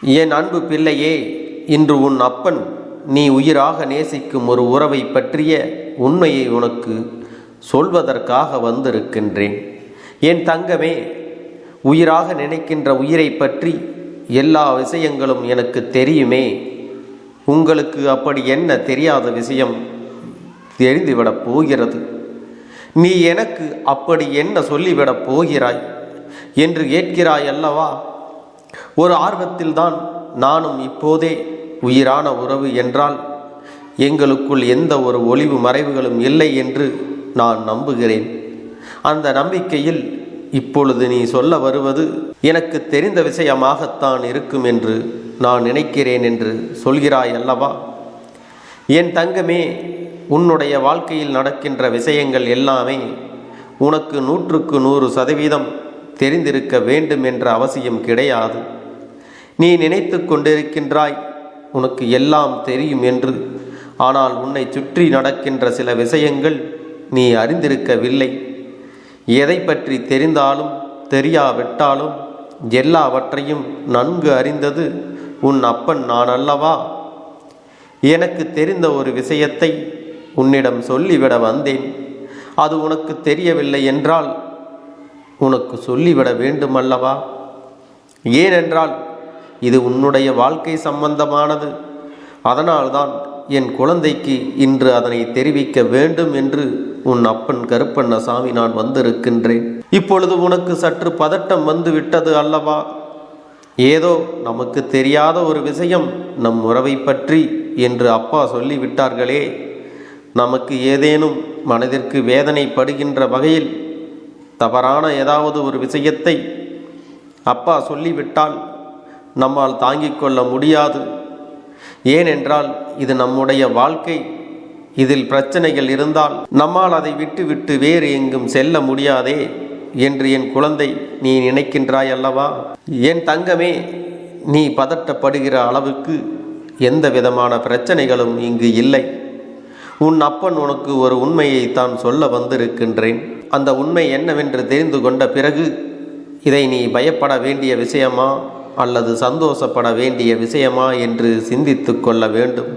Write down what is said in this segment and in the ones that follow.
என் அன்பு பிள்ளையே இன்று உன் அப்பன் நீ உயிராக நேசிக்கும் ஒரு உறவை பற்றிய உண்மையை உனக்கு சொல்வதற்காக வந்திருக்கின்றேன். என் தங்கமே உயிராக நினைக்கின்ற உயிரை பற்றி எல்லா விஷயங்களும் எனக்கு தெரியுமே. உங்களுக்கு அப்படி என்ன தெரியாத விஷயம் தெரிந்துவிடப் போகிறது? நீ எனக்கு அப்படி என்ன சொல்லிவிடப் போகிறாய் என்று கேட்கிறாய் அல்லவா? ஒரு ஆர்வத்தில்தான் நானும் இப்போதே உயிரான உறவு என்றால் எங்களுக்குள் எந்த ஒரு ஒளிவு மறைவுகளும் இல்லை என்று நான் நம்புகிறேன். அந்த நம்பிக்கையில் இப்பொழுது நீ சொல்ல வருவது எனக்கு தெரிந்த விஷயமாகத்தான் இருக்கும் என்று நான் நினைக்கிறேன் என்று சொல்கிறாய் அல்லவா? என் தங்கமே உன்னுடைய வாழ்க்கையில் நடக்கின்ற விஷயங்கள் எல்லாமே உனக்கு நூற்றுக்கு நூறு சதவீதம் தெரிந்திருக்க வேண்டும் என்ற அவசியம் கிடையாது. நீ நினைத்து கொண்டிருக்கின்றாய் உனக்கு எல்லாம் தெரியும் என்று. ஆனால் உன்னை சுற்றி நடக்கின்ற சில விஷயங்கள் நீ அறிந்திருக்கவில்லை. எதை பற்றி தெரிந்தாலும் தெரியாவிட்டாலும் எல்லாவற்றையும் நன்கு அறிந்தது உன் அப்பன் நான் அல்லவா? எனக்கு தெரிந்த ஒரு விஷயத்தை உன்னிடம் சொல்லிவிட வந்தேன். அது உனக்கு தெரியவில்லை என்றால் உனக்கு சொல்லிவிட வேண்டுமல்லவா? ஏனென்றால் இது உன்னுடைய வாழ்க்கை சம்பந்தமானது. அதனால்தான் என் குழந்தைக்கு இன்று அதனை தெரிவிக்க வேண்டும் என்று உன் அப்பன் கருப்பண்ணசாமி நான் வந்திருக்கின்றேன். இப்பொழுது உனக்கு சற்று பதட்டம் வந்து விட்டது அல்லவா? ஏதோ நமக்கு தெரியாத ஒரு விஷயம் நம் உறவை பற்றி என்று அப்பா சொல்லிவிட்டார்களே. நமக்கு ஏதேனும் மனதிற்கு வேதனைப்படுகின்ற வகையில் தவறான ஏதாவது ஒரு விஷயத்தை அப்பா சொல்லிவிட்டால் நம்மால் தாங்கிக் கொள்ள முடியாது. ஏனென்றால் இது நம்முடைய வாழ்க்கை. இதில் பிரச்சனைகள் இருந்தால் நம்மால் அதை விட்டுவிட்டு வேறு எங்கும் செல்ல முடியாதே என்று என் குழந்தை நீ நினைக்கின்றாய் அல்லவா? என் தங்கமே நீ பதட்டப்படுகிற அளவுக்கு எந்த விதமான பிரச்சனைகளும் இங்கு இல்லை. உன் அப்பன் உனக்கு ஒரு உண்மையை தான் சொல்ல வந்திருக்கின்றேன். அந்த உண்மை என்னவென்று தெரிந்து கொண்ட பிறகு இதை நீ பயப்பட வேண்டிய விஷயமா? அல்லது சந்தோஷப்பட வேண்டிய விஷயமா என்று சிந்தித்து கொள்ள வேண்டும்.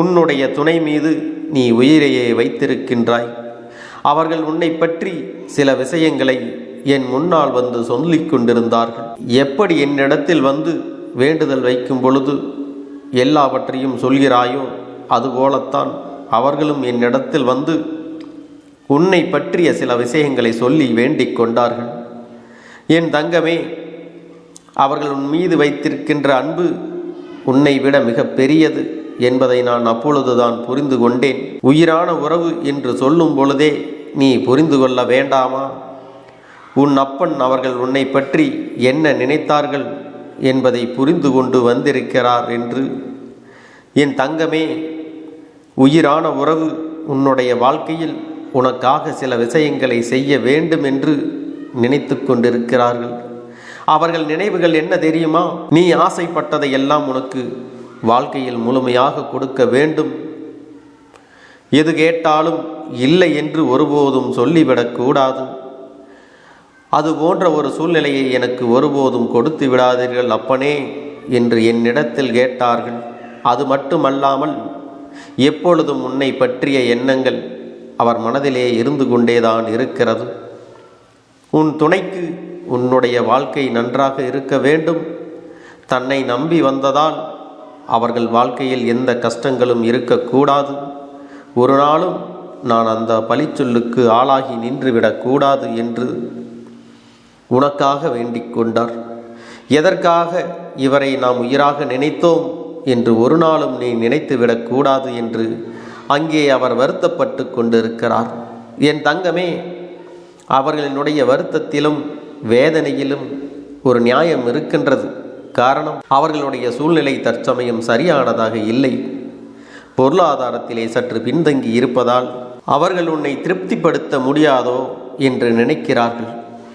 உன்னுடைய துணை மீது நீ உயிரையே வைத்திருக்கின்றாய். அவர்கள் உன்னை பற்றி சில விஷயங்களை என் முன்னால் வந்து சொல்லிக் கொண்டிருந்தார்கள். எப்படி என்னிடத்தில் வந்து வேண்டுதல் வைக்கும் பொழுது எல்லாவற்றையும் சொல்கிறாயோ அதுபோலத்தான் அவர்களும் என்னிடத்தில் வந்து உன்னை பற்றிய சில விஷயங்களை சொல்லி வேண்டிக் கொண்டார்கள். என் தங்கமே அவர்கள் உன் மீது வைத்திருக்கின்ற அன்பு உன்னை விட மிக பெரியது என்பதை நான் அப்பொழுதுதான் புரிந்து கொண்டேன். உயிரான உறவு என்று சொல்லும் பொழுதே நீ புரிந்து கொள்ள வேண்டாமா? உன் அப்பன் அவர்கள் உன்னை பற்றி என்ன நினைத்தார்கள் என்பதை புரிந்து கொண்டு வந்திருக்கிறார் என்று. என் தங்கமே உயிரான உறவு உன்னுடைய வாழ்க்கையில் உனக்காக சில விஷயங்களை செய்ய வேண்டும் என்று நினைத்து கொண்டிருக்கிறார்கள். அவர்கள் நினைவுகள் என்ன தெரியுமா? நீ ஆசைப்பட்டதை எல்லாம் உனக்கு வாழ்க்கையில் முழுமையாக கொடுக்க வேண்டும். எது கேட்டாலும் இல்லை என்று ஒருபோதும் சொல்லிவிடக்கூடாது அது போன்ற ஒரு சூழ்நிலையை எனக்கு ஒருபோதும் கொடுத்து விடாதீர்கள் அப்பனே என்று என்னிடத்தில் கேட்டார்கள். அது மட்டுமல்லாமல் எப்பொழுதும் உன்னை பற்றிய எண்ணங்கள் அவர் மனதிலே இருந்து கொண்டேதான் இருக்கிறது. உன் துணைக்கு உன்னுடைய வாழ்க்கை நன்றாக இருக்க வேண்டும். தன்னை நம்பி வந்ததால் அவர்கள் வாழ்க்கையில் எந்த கஷ்டங்களும் இருக்கக்கூடாது ஒரு நாளும் நான் அந்த பழிச்சொல்லுக்கு ஆளாகி நின்றுவிடக்கூடாது என்று உனக்காக வேண்டிக் கொண்டார். எதற்காக இவரை நாம் உயிராக நினைத்தோம் என்று ஒரு நாளும் நீ நினைத்துவிடக்கூடாது என்று அங்கே அவர் வருத்தப்பட்டு கொண்டிருக்கிறார். என் தங்கமே அவர்களினுடைய வருத்தத்திலும் வேதனையிலும் ஒரு நியாயம் இருக்கின்றது. காரணம் அவர்களுடைய சூழ்நிலை தற்சமயம் சரியானதாக இல்லை. பொருளாதாரத்திலே சற்று பின்தங்கி இருப்பதால் அவர்கள் உன்னை திருப்திப்படுத்த முடியாதோ என்று நினைக்கிறார்கள்.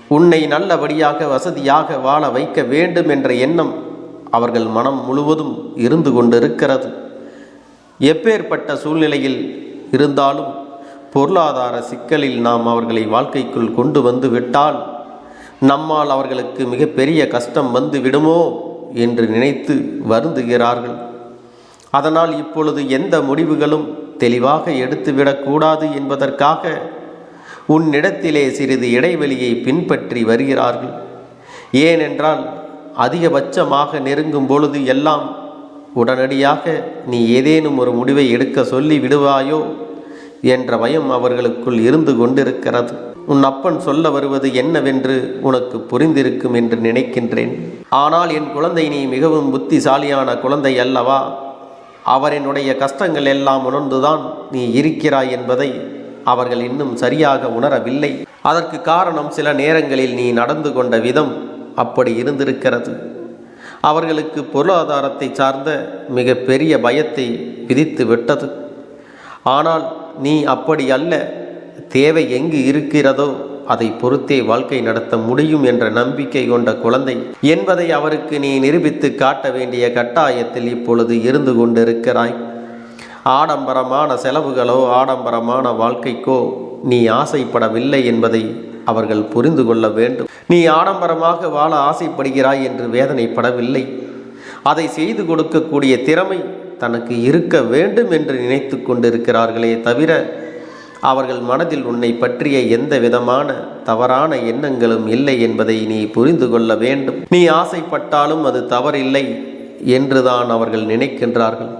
உன்னை நல்லபடியாக வசதியாக வாழ வைக்க வேண்டும் என்ற எண்ணம் அவர்கள் மனம் முழுவதும் இருந்து கொண்டிருக்கிறது. எப்பேற்பட்ட சூழ்நிலையில் இருந்தாலும் பொருளாதார சிக்கலில் நாம் அவர்களை வாழ்க்கைக்குள் கொண்டு வந்து விட்டால் நம்மால் அவர்களுக்கு மிகப்பெரிய கஷ்டம் வந்து விடுமோ என்று நினைத்து வருந்துகிறார்கள். அதனால் இப்பொழுது எந்த முடிவுகளும் தெளிவாக எடுத்துவிடக்கூடாது என்பதற்காக உன்னிடத்திலே சிறிது இடைவெளியை பின்பற்றி வருகிறார்கள். ஏனென்றால் அதிகபட்சமாக நெருங்கும் பொழுது எல்லாம் உடனடியாக நீ ஏதேனும் ஒரு முடிவை எடுக்க சொல்லி விடுவாயோ என்ற பயம் அவர்களுக்குள் இருந்து கொண்டிருக்கிறது. உன் அப்பன் சொல்ல வருவது என்னவென்று உனக்கு புரிந்திருக்கும் என்று நினைக்கின்றேன். ஆனால் என் குழந்தை நீ மிகவும் புத்திசாலியான குழந்தை அல்லவா? அவரினுடைய கஷ்டங்கள் எல்லாம் உணர்ந்துதான் நீ இருக்கிறாய் என்பதை அவர்கள் இன்னும் சரியாக உணரவில்லை. அதற்கு காரணம் சில நேரங்களில் நீ நடந்து கொண்ட விதம் அப்படி இருந்திருக்கிறது. அவர்களுக்கு பொருளாதாரத்தை சார்ந்த மிக பெரிய பயத்தை விதித்து விட்டது ஆனால் நீ அப்படி அல்ல. தேவை எங்கு இருக்கிறதோ அதை பொறுத்தே வாழ்க்கை நடத்த முடியும் என்ற நம்பிக்கை கொண்ட குழந்தை என்பதை அவருக்கு நீ நிரூபித்து காட்ட வேண்டிய கட்டாயத்தில் இப்பொழுது இருந்து கொண்டிருக்கிறாய். ஆடம்பரமான செலவுகளோ ஆடம்பரமான வாழ்க்கைக்கோ நீ ஆசைப்படவில்லை என்பதை அவர்கள் புரிந்து கொள்ள வேண்டும். நீ ஆடம்பரமாக வாழ ஆசைப்படுகிறாய் என்று வேதனைப்படவில்லை. அதை செய்து கொடுக்கக்கூடிய திறமை தனக்கு இருக்க வேண்டும் என்று நினைத்து கொண்டிருக்கிறார்களே தவிர அவர்கள் மனதில் உன்னை பற்றிய எந்த விதமான தவறான எண்ணங்களும் இல்லை என்பதை நீ புரிந்து கொள்ள வேண்டும். நீ ஆசைப்பட்டாலும் அது தவறில்லை என்றுதான் அவர்கள் நினைக்கின்றார்கள்.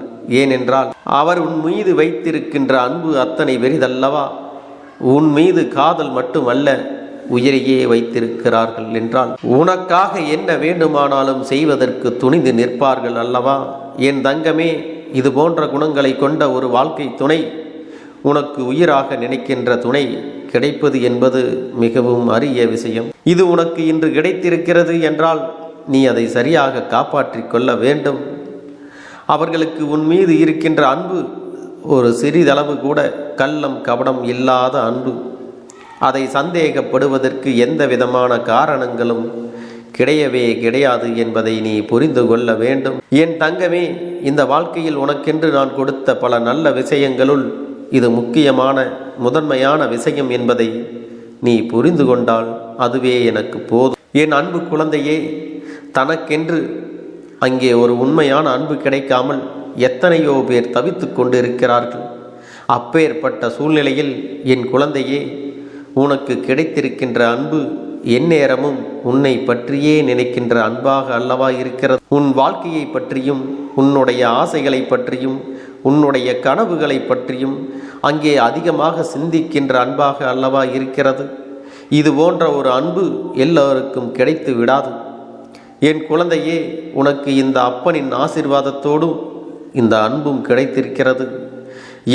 ஏனென்றால் அவர் உன் மீது வைத்திருக்கின்ற அன்பு அத்தனை பெரிதல்லவா? உன் மீது காதல் மட்டுமல்ல உயிரையே வைத்திருக்கிறார்கள் என்றால் உனக்காக என்ன வேண்டுமானாலும் செய்வதற்கு துணிந்து நிற்பார்கள் அல்லவா? என் தங்கமே இது போன்ற குணங்களை கொண்ட ஒரு வாழ்க்கை துணை உனக்கு உயிராக நினைக்கின்ற துணை கிடைப்பது என்பது மிகவும் அரிய விஷயம். இது உனக்கு இன்று கிடைத்திருக்கிறது என்றால் நீ அதை சரியாக காப்பாற்றிக் கொள்ள வேண்டும். அவர்களுக்கு உன் மீது இருக்கின்ற அன்பு ஒரு சிறிதளவு கூட கள்ளம் கபடம் இல்லாத அன்பு. அதை சந்தேகப்படுவதற்கு எந்த விதமான காரணங்களும் கிடையவே கிடையாது என்பதை நீ புரிந்து கொள்ள வேண்டும். என் தங்கமே இந்த வாழ்க்கையில் உனக்கென்று நான் கொடுத்த பல நல்ல விஷயங்களுள் இது முக்கியமான முதன்மையான விஷயம் என்பதை நீ புரிந்து கொண்டால் அதுவே எனக்கு போதும். என் அன்பு குழந்தையே தனக்கென்று அங்கே ஒரு உண்மையான அன்பு கிடைக்காமல் எத்தனையோ பேர் தவித்து கொண்டு இருக்கிறார்கள் அப்பேற்பட்ட சூழ்நிலையில் என் குழந்தையே உனக்கு கிடைத்திருக்கின்ற அன்பு எந்நேரமும் உன்னை பற்றியே நினைக்கின்ற அன்பாக அல்லவா இருக்கிறது. உன் வாழ்க்கையை பற்றியும் உன்னுடைய ஆசைகளை பற்றியும் உன்னுடைய கனவுகளை பற்றியும் அங்கே அதிகமாக சிந்திக்கின்ற அன்பாக அல்லவா இருக்கிறது? இது போன்ற ஒரு அன்பு எல்லோருக்கும் கிடைத்து விடாது. என் குழந்தையே உனக்கு இந்த அப்பனின் ஆசிர்வாதத்தோடும் இந்த அன்பும் கிடைத்திருக்கிறது.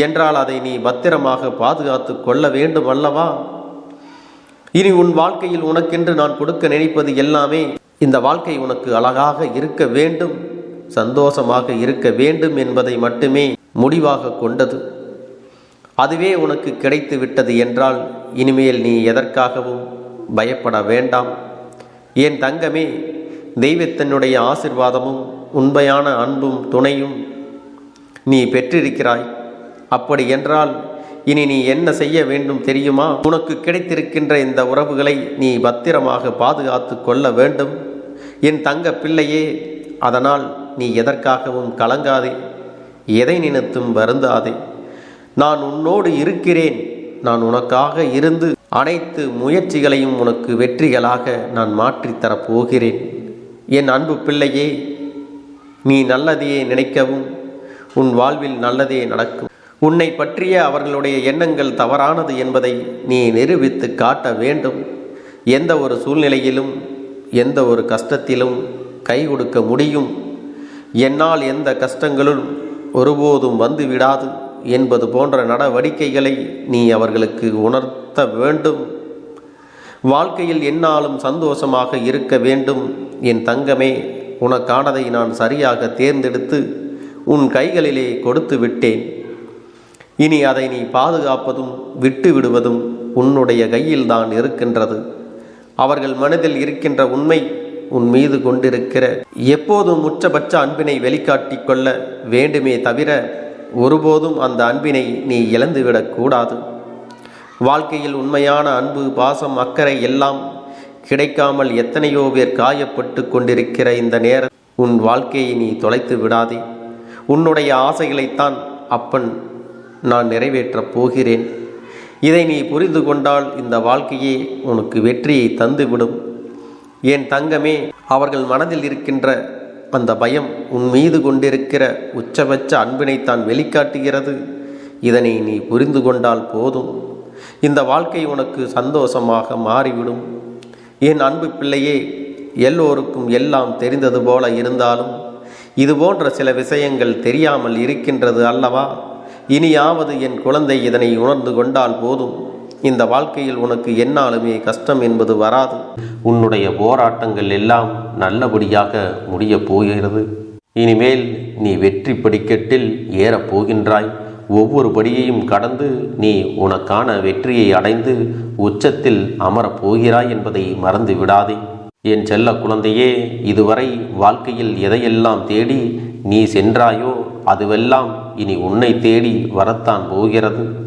என்றால் அதை நீ பத்திரமாக பாதுகாத்து கொள்ள வேண்டும் அல்லவா? இனி உன் வாழ்க்கையில் உனக்கென்று நான் கொடுக்க நினைப்பது எல்லாமே இந்த வாழ்க்கை உனக்கு அழகாக இருக்க வேண்டும் சந்தோஷமாக இருக்க வேண்டும் என்பதை மட்டுமே முடிவாக கொண்டது. அதுவே உனக்கு கிடைத்து விட்டது என்றால் இனிமேல் நீ எதற்காகவும் பயப்பட வேண்டாம். என் தங்கமே தெய்வத்தினுடைய ஆசிர்வாதமும் உண்மையான அன்பும் துணையும் நீ பெற்றிருக்கிறாய். அப்படி என்றால் இனி நீ என்ன செய்ய வேண்டும் தெரியுமா? உனக்கு கிடைத்திருக்கின்ற இந்த உறவுகளை நீ பத்திரமாக பாதுகாத்து கொள்ள வேண்டும். என் தங்க பிள்ளையே அதனால் நீ எதற்காகவும் கலங்காதே. எதை நினைத்தும் வருந்தாதே. நான் உன்னோடு இருக்கிறேன். நான் உனக்காக இருந்து அனைத்து முயற்சிகளையும் உனக்கு வெற்றிகளாக நான் மாற்றித்தரப் போகிறேன் என் அன்பு பிள்ளையே நீ நல்லதையே நினைக்கவும் உன் வாழ்வில் நல்லதே நடக்கும். உன்னை பற்றிய அவர்களுடைய எண்ணங்கள் தவறானது என்பதை நீ நிரூபித்து காட்ட வேண்டும். எந்த ஒரு சூழ்நிலையிலும் எந்த ஒரு கஷ்டத்திலும் கை கொடுக்க முடியும். என்னால் எந்த கஷ்டங்களும் ஒருபோதும் வந்து விடாது என்பது போன்ற நடவடிக்கைகளை நீ அவர்களுக்கு உணர்த்த வேண்டும். வாழ்க்கையில் என்னாலும் சந்தோஷமாக இருக்க வேண்டும். என் தங்கமே உனக்கானதை நான் சரியாக தேர்ந்தெடுத்து உன் கைகளிலே கொடுத்து விட்டேன். இனி அதை நீ பாதுகாப்பதும் விட்டு விடுவதும் உன்னுடைய கையில்தான் இருக்கின்றது. அவர்கள் மனதில் இருக்கின்ற உண்மை உன் மீது கொண்டிருக்கிற எப்போதும் உச்சபட்ச அன்பினை வெளிக்காட்டி கொள்ள வேண்டுமே தவிர ஒருபோதும் அந்த அன்பினை நீ இழந்துவிடக்கூடாது வாழ்க்கையில் உண்மையான அன்பு பாசம் அக்கறை எல்லாம் கிடைக்காமல் எத்தனையோ பேர் காயப்பட்டு கொண்டிருக்கிற இந்த நேர உன் வாழ்க்கையை நீ தொலைத்து விடாதே. உன்னுடைய ஆசைகளைத்தான் அப்பன் நான் நிறைவேற்றப் போகிறேன். இதை நீ புரிந்து கொண்டால் இந்த வாழ்க்கையே உனக்கு வெற்றியை தந்துவிடும். என் தங்கமே அவர்கள் மனதில் இருக்கின்ற அந்த பயம் உன் மீது கொண்டிருக்கிற உச்சபட்ச அன்பினைத்தான் வெளிக்காட்டுகிறது. இதனை நீ புரிந்து கொண்டால் போதும். இந்த வாழ்க்கை உனக்கு சந்தோஷமாக மாறிவிடும். என் அன்பு பிள்ளையே எல்லோருக்கும் எல்லாம் தெரிந்தது போல இருந்தாலும் இது போன்ற சில விஷயங்கள் தெரியாமல் இருக்கின்றது அல்லவா? இனியாவது என் குழந்தை இதனை உணர்ந்து கொண்டால் போதும். இந்த வாழ்க்கையில் உனக்கு என்னாலுமே கஷ்டம் என்பது வராது. உன்னுடைய போராட்டங்கள் எல்லாம் நல்லபடியாக முடியப் போகிறது. இனிமேல் நீ வெற்றி படிக்கட்டில் ஏறப் போகின்றாய். ஒவ்வொரு படியையும் கடந்து நீ உனக்கான வெற்றியை அடைந்து உச்சத்தில் அமரப் போகிறாய் என்பதை மறந்து விடாதே. என் செல்ல குழந்தையே இதுவரை வாழ்க்கையில் எதையெல்லாம் தேடி நீ சென்றாயோ அதுவெல்லாம் இனி உன்னை தேடி வரத்தான் போகிறது.